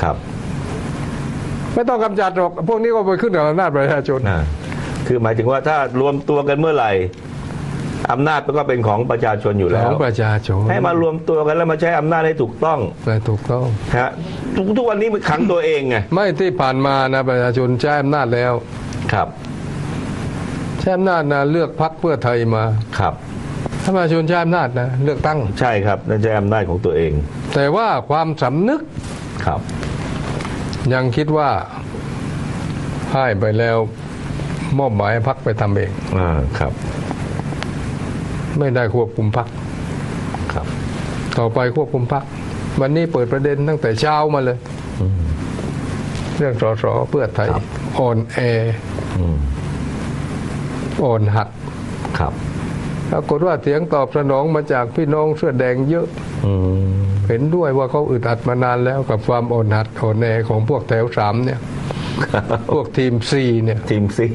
ครับ ไม่ต้องกำจัดหรอกพวกนี้ก็ไปขึ้นกับอำนาจประชาชน อ่าคือหมายถึงว่าถ้ารวมตัวกันเมื่อไหร่อำนาจมันก็เป็นของประชาชนอยู่แล้ขวองประชาชนให้มารวมตัวกันแล้วมาใช้อำนาจให้ถูกต้องแต่ถูกต้อง ฮะทุกทุกวันนี้มันขังตัวเองไงไม่ที่ผ่านมานะประชาชนใช้อำนาจแล้วครับ ใช้อำนาจนะเลือกพักเพื่อไทยมาครับ ถ้าประชาชนใช้อำนาจนะเลือกตั้ง ใช่ครับนั่นใช้อำนาจของตัวเอง แต่ว่าความสำนึก ครับ ยังคิดว่าให้ไปแล้วมอบหมายให้พักไปทำเองอ่าครับ ไม่ได้ควบคุมพักครับ ต่อไปควบคุมพักวันนี้เปิดประเด็นตั้งแต่เช้ามาเลย เรื่องสสเพื่อไทยครับ อ่อนแออืมอ่อนหัดครับ ปรากฏว่าเสียงตอบสนองมาจากพี่น้องเสื้อแดงเยอะ อืม เห็นด้วยว่าเขาอึดอัดมานานแล้วกับความอ่อนหัดอ่อนแอของพวกแถวสามเนี่ยพวกทีมซีเนี่ยทีมซี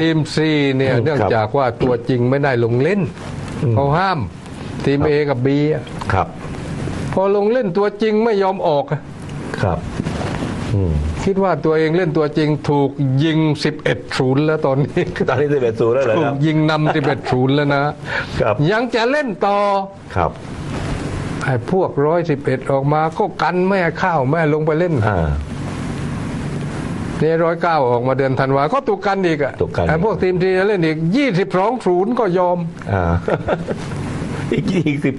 ทีมซีเนี่ยครับเนื่องจากว่าตัวจริงไม่ได้ลงเล่นเขาห้าม ทีมเอกับบีครับ พอลงเล่นตัวจริงไม่ยอมออกอะครับอืมคิดว่าตัวเองเล่นตัวจริงถูกยิง 11ศูนย์แล้วตอนนี้ตอนนี้จะเป็นศูนย์แล้วเหรอถูคกรับยิงนำ11ศูนย์แล้วนะครับยังจะเล่นต่อครับไอ้พวกร้อยสิบเอ็ดออกมาก็กันแม่ให้เข้าวแม่ลงไปเล่นอ่านี่ร้อยเก้าออกมาเดือนธันวา ก็ถูกกันอีกอะถูกกันไอ้พวกทีมทีจะเล่นอีกยี่สิบสองศูนย์ก็ยอมอ่าอีกอีกสิบ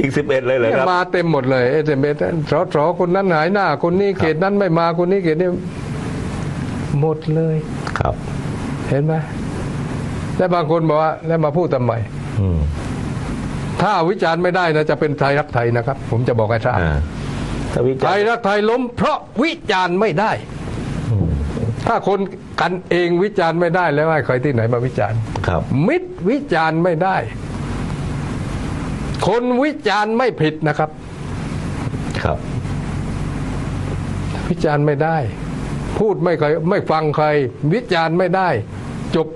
อีกสิบเอ็ดเลยเหรอเนี่ยครับมาเต็มหมดเลยเอสเอ็มเอสสสคนนั้นหายหน้า คนนี้เขตนั้นไม่มาคนนี้เขตนี้หมดเลยครับ เห็นไหมและบางคนบอกว่า แล้วมาพูดทำไมอืม ถ้าวิจารณ์ไม่ได้นะจะเป็นไทยรักไทยนะครับ ผมจะบอกให้ทราบอ่าถ้าวิไทจารยณ์รักไทยล้มเพราะวิจารณ์ไม่ได้ ถ้าคนกันเองวิจารณ์ไม่ได้แล้วให้ใครที่ไหนมาวิจารณ์ ครับ มิตรวิจารณ์ไม่ได้ คนวิจารณ์ไม่ผิดนะครับ ครับ วิจารณ์ไม่ได้ พูดไม่เคยไม่ฟังใคร วิจารณ์ไม่ได้ จบ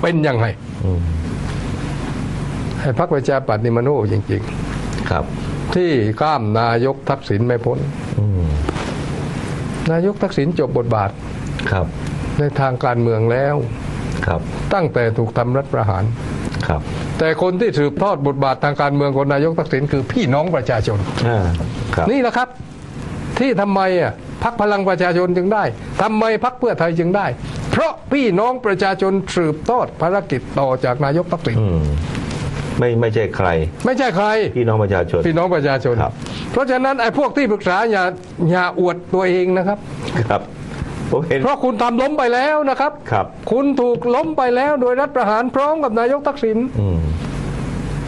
เป็นยังไง อืม ให้พักประชาปัตย์นี่มันโง่จริงครับๆที่ข้ามนายกทักษิณไม่พ้นอืมนายกทักษิณจบบทบาทครับ ในทางการเมืองแล้วครับ ตั้งแต่ถูกทำรัฐประหารครับ แต่คนที่สืบทอดบทบาททางการเมืองของนายกทักษิณคือพี่น้องประชาชนอ่าครับนี่แหละครับ ที่ทำไมอะพักพลังประชาชนจึงได้ทำไมพักเพื่อไทยจึงได้ เพราะพี่น้องประชาชนสืบทอดภารกิจต่อจากนายกทักษิณอืม ไม่ไม่ใช่ใคร ไม่ใช่ใคร พี่น้องประชาชน พี่น้องประชาชน ครับ เพราะฉะนั้นไอ้พวกที่ปรึกษาอย่าอย่าอวดตัวเองนะครับ ครับผมเห็นเพราะคุณทำล้มไปแล้วนะครับ ครับ คุณถูกล้มไปแล้วโดยรัฐประหารพร้อมกับนายกทักษิณอืม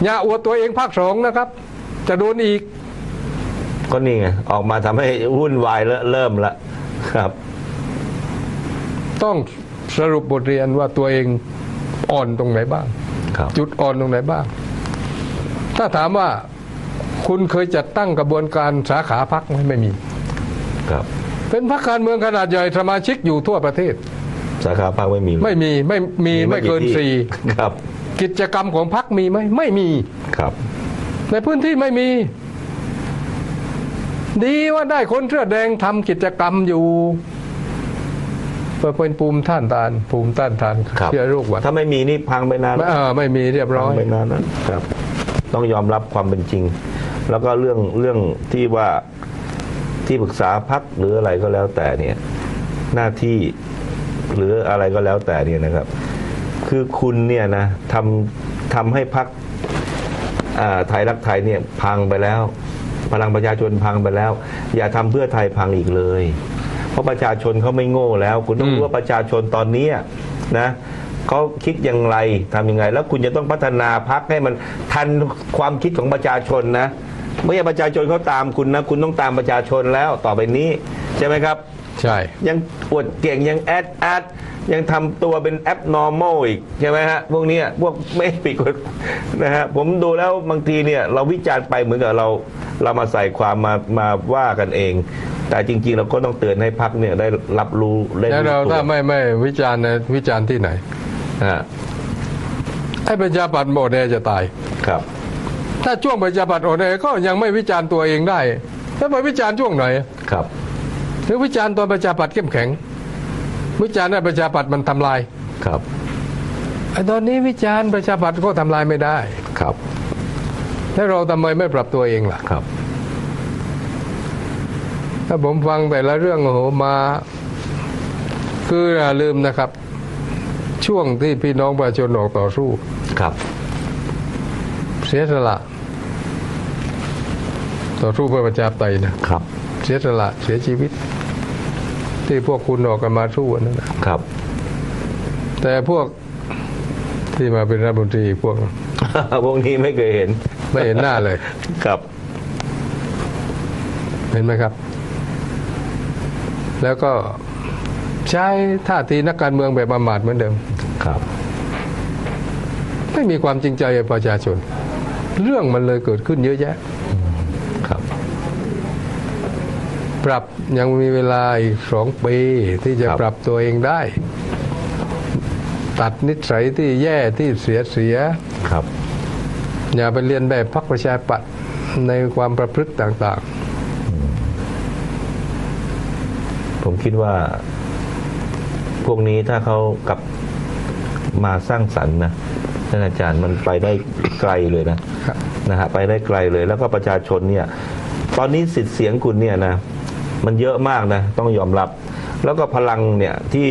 อย่าอวดตัวเองภาคสองนะครับ จะโดนอีก ก็นี่ไงออกมาทำให้วุ่นวายแล้วเริ่มละครับ ต้องสรุปบทเรียนว่าตัวเองอ่อนตรงไหนบ้างครับ จุดอ่อนตรงไหนบ้าง ถ้าถามว่าคุณเคยจัดตั้งกระบวนการสาขาพักไหมไม่มี ครับ เป็นพักการเมืองขนาดใหญ่สมาชิกอยู่ทั่วประเทศ สาขาภาคไม่มี ไม่มีไม่มีไม่เกินที่สี่ครับ กิจกรรมของพักมีไหมไม่มีครับ ในพื้นที่ไม่มี ดีว่าได้คนเสื้อแดงทำกิจกรรมอยู่ เพื่อเป็นภูมิต้านทาน ภูมิต้านทานครับเชื้อโรคหวัดถ้าไม่มีนี่พังไปนานไม่เออไม่มีเรียบร้พัองยไปนานนะครับ ต้องยอมรับความเป็นจริง แล้วก็เรื่องเรื่องที่ว่าที่ปรึกษาพักหรืออะไรก็แล้วแต่เนี่ย หน้าที่หรืออะไรก็แล้วแต่เนี่ยนะครับ คือคุณเนี่ยนะทำทำให้พักไทยรักไทยเนี่ยพังไปแล้ว พลังประชาชนพังไปแล้ว อย่าทำเพื่อไทยพังอีกเลย เพราะประชาชนเขาไม่โง่แล้ว คุณต้องอืมรู้ว่าประชาชนตอนเนี้ยนะเขาคิดอย่างไรทำยังไง แล้วคุณจะต้องพัฒนาพักให้มันทันความคิดของประชาชนนะไม่ใช่ประชาชนเขาตามคุณนะ คุณต้องตามประชาชนแล้วต่อไปนี้ ใช่ไหมครับ ใช่ ยังอวดเก่งยังแอดแอดยังทำตัวเป็นแอป normal อีก ใช่ไหมฮะ พวกเนี้ยพวกไม่ผิดกฎนะฮะผมดูแล้วบางทีเนี่ย เราวิจารณ์ไปเหมือนกับเรา เรามาใส่ความมามาว่ากันเอง แต่จริง ๆ เราก็ต้องเตือนให้พักเนี่ยได้รับรู้ได้แล้วเรารู้ตัวถ้าไม่ไม่วิจารณ์นะวิจารณ์ที่ไหนฮะไอ้ประชาปัตย์โมเดจะตาย ครับ ถ้าช่วงประชาปัตย์โอเดก็ยังไม่วิจารณ์ตัวเองได้แล้วไปวิจารณ์ช่วงไหนครับ หรือวิจารณ์ตอนประชาปัตย์เข้มแข็ง วิจารณ์ว่าประชาปัตย์มันทำลายครับ ไอ้ตอนนี้วิจารณ์ประชาปัตย์ก็ทำลายไม่ได้ ครับ แล้วเราทำไมไม่ปรับตัวเองล่ะ ครับ ถ้าผมฟังแต่ละเรื่องโอ้โหมา คืออย่าลืมนะครับ ช่วงที่พี่น้องประชาชนออกต่อสู้ครับ เสียสละต่อสู้เพื่อประชาธิปไตยนะครับ เสียสละเสียชีวิต ที่พวกคุณออกกันมาสู้อันนั่นนะครับ แต่พวกที่มาเป็นรัฐมนตรีพวกพวกนี้ไม่เคยเห็น ไม่เห็นหน้าเลย ครับ เห็นไหมครับ แล้วก็ใช้ท่าทีนักการเมืองแบบประมาทเหมือนเดิม ครับ ไม่มีความจริงใจกับประชาชน เรื่องมันเลยเกิดขึ้นเยอะแยะ ครับ ปรับยังมีเวลาอีกสองปีที่จะครับ ปรับตัวเองได้ ตัดนิสัยที่แย่ที่เสียเสีย ครับ อย่าไปเรียนแบบพรรคประชาธิปัตย์ในความประพฤติต่าง ผมคิดว่า พวกนี้ถ้าเขากลับมาสร้างสรรค์นะท่านอาจารย์มันไปได้ไกลเลยนะๆครับนะฮะไปได้ไกลเลย แล้วก็ประชาชนเนี่ย ตอนนี้สิทธิ์เสียงคุณเนี่ยนะมันเยอะมากนะ ต้องยอมรับ แล้วก็พลังเนี่ยที่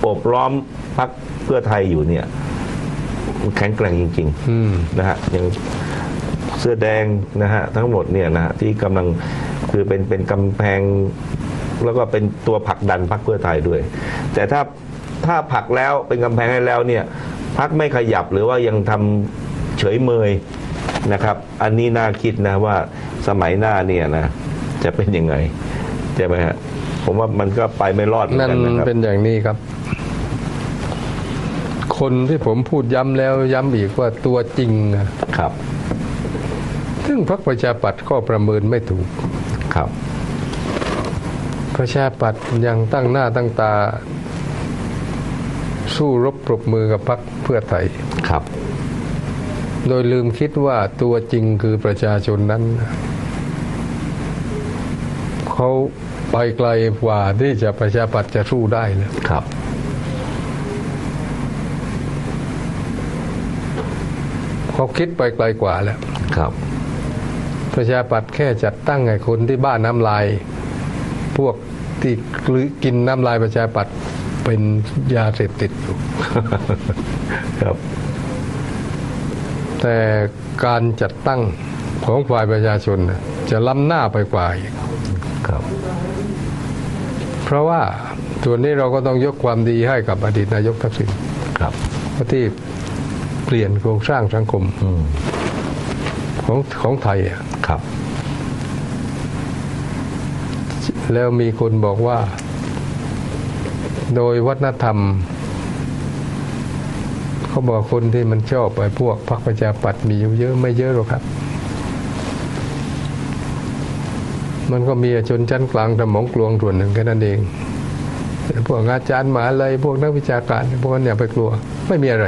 โอบล้อมพักเพื่อไทยอยู่เนี่ยมันแข็งแกร่งจริงๆอืมนะฮะอย่างเสื้อแดงนะฮะทั้งหมดเนี่ยนะฮะที่กำลังคือเป็นเป็นกำแพง แล้วก็เป็นตัวผลักดันพรรคเพื่อไทยด้วย แต่ถ้าถ้าผลักแล้วเป็นกำแพงให้แล้วเนี่ยพรรคไม่ขยับหรือว่ายังทำเฉยเมยนะครับ อันนี้น่าคิดนะว่าสมัยหน้าเนี่ยนะจะเป็นยังไงใช่ไหมฮะผมว่ามันก็ไปไม่รอดเหมือนั่นนกันนะครับเป็นอย่างนี้ครับ คนที่ผมพูดย้ำแล้วย้ำอีกว่าตัวจริงนะครับ ซึ่งพรรคประชาธิปัตย์ก็ประเมินไม่ถูกครับ ประชาธิปัตย์ยังตั้งหน้าตั้งตา สู้รบปรบมือกับพรรคเพื่อไทยครับ โดยลืมคิดว่าตัวจริงคือประชาชนนั้นเขาไปไกลกว่าที่จะประชาธิปัตย์จะสู้ได้แล้วครับ เขาคิดไปไกลกว่าแล้วครับ ประชาธิปัตย์แค่จัดตั้งไอ้คนที่บ้านน้ำลาย พวกที่กลืนกินน้ำลายประชาธิปัตย์เป็นยาเสพติดอยู่ครับ แต่การจัดตั้งของฝ่ายประชาชนน่ะจะล้ำหน้าไปกว่าอีกครับ เพราะว่าส่วนนี้เราก็ต้องยกความดีให้กับอดีตนายกทักษิณครับที่เปลี่ยนโครงสร้างสังคมอืมของของไทยอะครับ แล้วมีคนบอกว่า โดยวัฒนธรรม เขาบอกคนที่มันชอบไปพวกพรรคประชาปัตย์มีอยู่เยอะไม่เยอะหรอกครับ มันก็มีชนชั้นกลางสมองกลวงส่วนหนึ่งแค่นั้นเองแต่พวกอาจารย์หมหาอะไรพวกนักวิชาการ พวกนั้นอย่าไปกลัว ไม่มีอะไร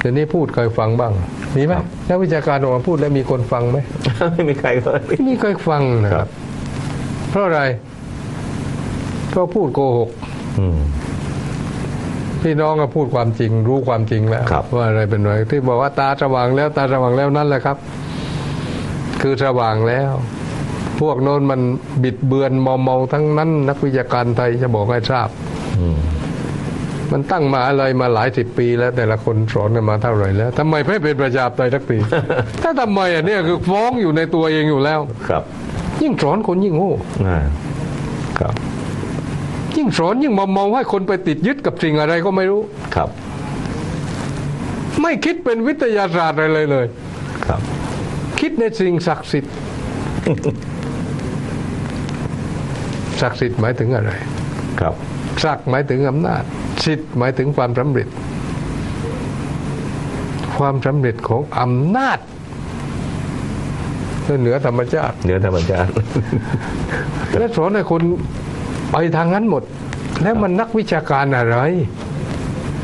เดี๋ยวนี้พูดเคยฟังบ้าง มีไหมครับนักวิชาการออกมาพูดแล้วมีคนฟังไหมไม่มีใครก็ไม่มีใครฟังนะคครัรับบ เพราะอะไร เพราะพูดโกหกอืมพี่น้องก็พูดความจริง รู้ความจริงแล้วครับว่าอะไรเป็นอะไรที่บอกว่าตาสว่างแล้วตาสว่างแล้วนั่นแหละครับ คือสว่างแล้ว พวกโน้นมันบิดเบือนมอมเมาทั้งนั้น นักวิชาการไทยจะบอกให้ทราบอืมมันตั้งมาอะไรมาหลายสิบปีแล้วแต่ละคนสอนกันมาเท่าไหร่แล้วทำไมไม่เป็นประชาธิปไตยทักทีถ้าทำไมอะเนี่ยคือฟ้องอยู่ในตัวเองอยู่แล้วครับ ยิ่งสอนคนยิ่งโง่อ่าครับ ยิ่งสอนยิ่งมอมเมาให้คนไปติดยึดกับสิ่งอะไรก็ไม่รู้ครับ ไม่คิดเป็นวิทยาศาสตร์อะไรเลยเลย ครับ คิดในสิ่งศักดิ์สิทธิ์ศักดิ์สิทธิ์หมายถึงอะไร ครับศักดิ์หมายถึงอำนาจสิทธิ์หมายถึงความสำเร็จ ความสำเร็จของอำนาจ เหนือธรรมชาติเหนือธรรมชาติและสอนให้คนไปทางนั้นหมด แล้วมันนักวิชาการอะไร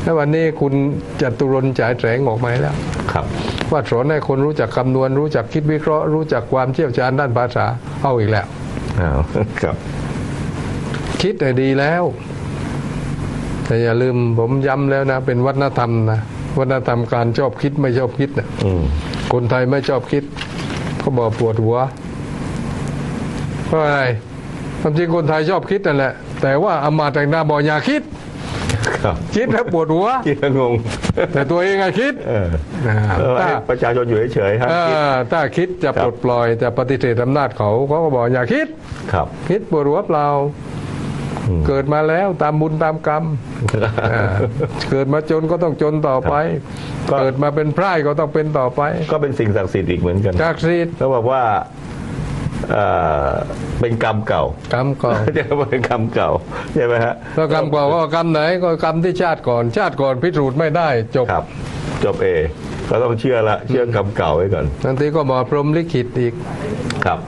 แล้ววันนี้คุณจตุรนต์ฉายแสงออกมาแล้วครับว่าสอนให้คนรู้จักคำนวณ รู้จักคิดวิเคราะห์ รู้จักความเชี่ยวชาญด้านภาษาเอาอีกแล้วอ้าวครับ คิดแต่ดีแล้ว แต่อย่าลืมผมย้ำแล้วนะ เป็นวัฒนธรรมนะวัฒนธรรมการชอบคิดไม่ชอบคิดนะอืมคนไทยไม่ชอบคิด เขาบอกปวดหัวเพราะอะไรความจริงคนไทยชอบคิดนั่นแหละ แต่ว่าอามาตย์แต่งหน้าบอกอย่าคิดครับคิดแล้วปวดหัวคิดแล้วงง แต่ตัวเองอะคิดเออนะเออถ้าให้ประชาชนอยู่เฉยๆครับเอคิดอถ้าคิดจะครับปลดปล่อยแต่ปฏิเสธอำนาจเขาเขาก็บอกอย่าคิด ครับ คิดปวดหัวเปล่าอืม เกิดมาแล้วตามบุญตามกรรมอ่าเกิดมาจนก็ต้องจนต่อไปก็เกิดมาเป็นไพร่ก็ต้องเป็นต่อไป ก็เป็นสิ่งศักดิ์สิทธิ์อีกเหมือนกันจากซีดเขาบอกว่าเอ่อเป็นกรรมเก่ากรรมก่อนจะเป็นกรรมเก่าใช่ไหมฮะแล้วกรรมก่อนก็กรรมไหนก็กรรมที่ชาติก่อน ชาติก่อนพิสูจน์ไม่ได้จบครับจบเอก็ต้องเชื่อละเชื่อกรรมเก่าไว้ก่อนบางทีก็บอกพรหมลิขิตอีกครับ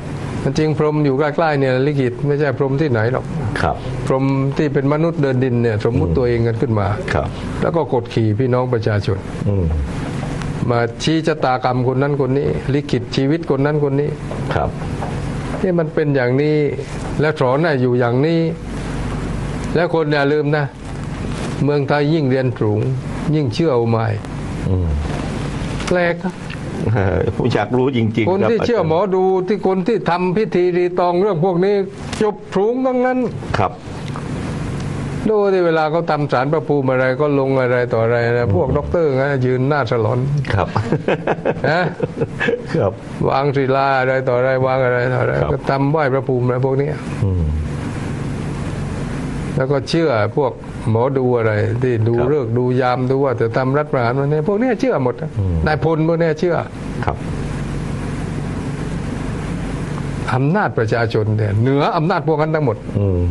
จริงๆพรหมอยู่ใกล้ๆเนี่ยลิขิตไม่ใช่พรหมที่ไหนหรอกครับ พรหมที่เป็นมนุษย์เดินดินเนี่ยสมมุติตัวเองกันขึ้นมาครับ แล้วก็กดขี่พี่น้องประชาชนอืมมาชี้ชะตากรรมคนนั้นคนนี้ ลิขิตชีวิตคนนั้นคนนี้ครับที่มันเป็นอย่างนี้และสอนให้อยู่อย่างนี้ แล้วคนอย่าลืมนะ เมืองไทยยิ่งเรียนสูง ยิ่งเชื่อเอาใหม่อืมแปลกนะผมอยากรู้จริงๆคนรับที่เชื่อหมอจารย์ดูที่คนที่ทำพิธีรีตองเรื่องพวกนี้ จบสูงทั้งนั้นครับ ดูที่เวลาเขาทำสารประภูมิอะไรก็ลงอะไรต่ออะไรนะพวกด็อกเตอร์นะยืนหน้าสลอนครับนะครับ วางศิลาอะไรต่ออะไรวางอะไรต่ออะไรครับก็ทำไหว้พระภูมิอะไรพวกเนี้ยอืมแล้วก็เชื่อพวกหมอดูอะไร ที่ดูครับเลิกษ์ดูยามดูว่าจะทำรัฐประหารวันนี้พวกเนี้ยเชื่อหมดนะอืมนายพลพวกเนี้ยเชื่อ ครับอำนาจประชาชนเนี่ยเหนืออำนาจพวกนั้นทั้งหมดอืม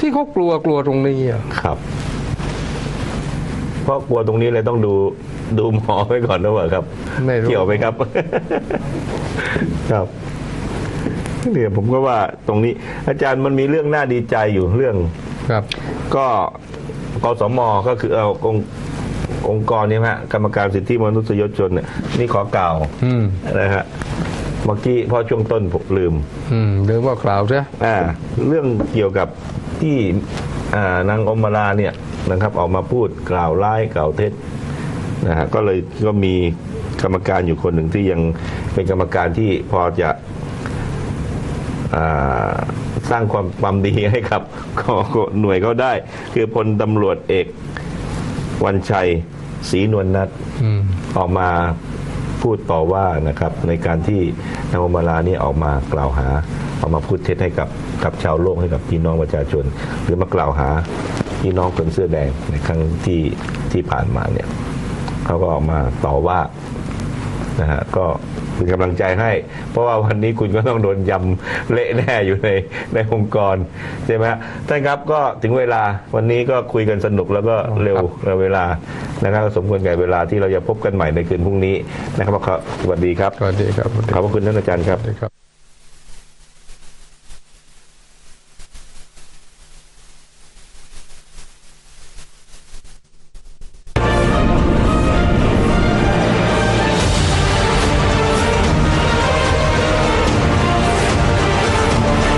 ที่เขากลัวกลัวตรงนี้อะครับ เพราะกลัวตรงนี้เลยต้องดูดูหมอไว้ก่อนนะว่าครับ ไม่รู้เกี่ยวไหมครับ ครับเนี่ยผมก็ว่าตรงนี้ อาจารย์มันมีเรื่องน่าดีใจอยู่เรื่องครับ ก็กสมก็คือเอาองค์องค์กรเนี่ยฮะกรรมการสิทธิมนุษยชนเนี่ยนี่ขอกล่าวอืมนะฮะเมื่อกี้พอช่วงต้นผมลืม อืมเดิมว่ากล่าวใช่อ่าเรื่องเกี่ยวกับ ที่นางอมราเนี่ยนะครับออกมาพูดกล่าวร้ายกล่าวเท็จนะฮะก็เลยก็มีกรรมการอยู่คนหนึ่งที่ยังเป็นกรรมการที่พอจะอสร้างความความดีให้กับหน่วยเขาได้ คือพลตำรวจเอกวันชัยศรีนวลนัทออกมาพูดต่อว่านะครับ ในการที่นางอมาลานี่ออกมากล่าวหา ออกมาพูดเท็จให้กับกับชาวโลกให้กับพี่น้องประชาชน หรือมากล่าวหาพี่น้องคนเสื้อแดงในครั้งที่ที่ผ่านมาเนี่ยเขาก็ออกมาต่อว่านะฮะก็เป็นกำลังใจให้ เพราะว่าวันนี้คุณก็ต้องโดนยำเละแน่อยู่ในในองค์กร ใช่ไหมฮะท่านครับก็ถึงเวลาวันนี้ก็คุยกันสนุกแล้วก็เร็วครับเวลานะครับสมควรแก่เวลาที่เราจะพบกันใหม่ในคืนพรุ่งนี้นะครับขอสวัสดีครับสวัสดีครับสวัสดีขอบพระคุณท่านอาจารย์ครับครับ